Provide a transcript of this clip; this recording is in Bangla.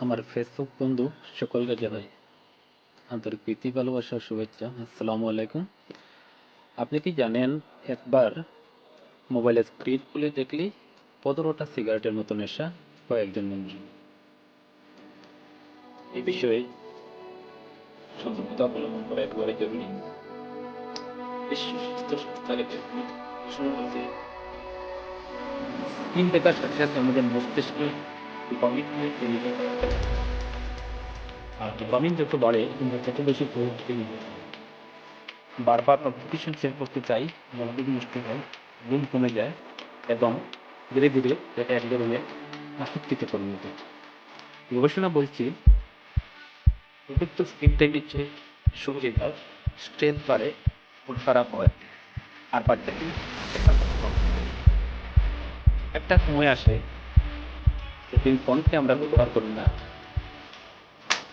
আমার ফেসবুক বন্ধু সকলকে জানাই আন্তরিক প্রীতি, ভালোবাসা, শুভেচ্ছা। আসসালামু আলাইকুম। আপনি কি জানেন, একবার মোবাইলের স্ক্রিন খুলে দেখলেই পনেরোটা সিগারেটের মতো নেশা কয়েকজন মানুষ। এই বিষয়ে সতর্কতা অবলম্বন করা একেবারে জরুরি। স্ক্রিন দেখার সাথে সাথে আমাদের মস্তিষ্কে। আর যত বাড়ে তত বেশি বারবার করতে চাই হয় কমে যায়, এবং ধীরে ধীরে এটা এক ধরনের আসক্তিতে পরিণত গবেষণা বলছে অতিরিক্ত স্ক্রিন সুবিধা স্ট্রেস বাড়ে, মন খারাপ হয়, আর একটা সময় আসে সেদিন ফোনকে আমরা ব্যবহার করি না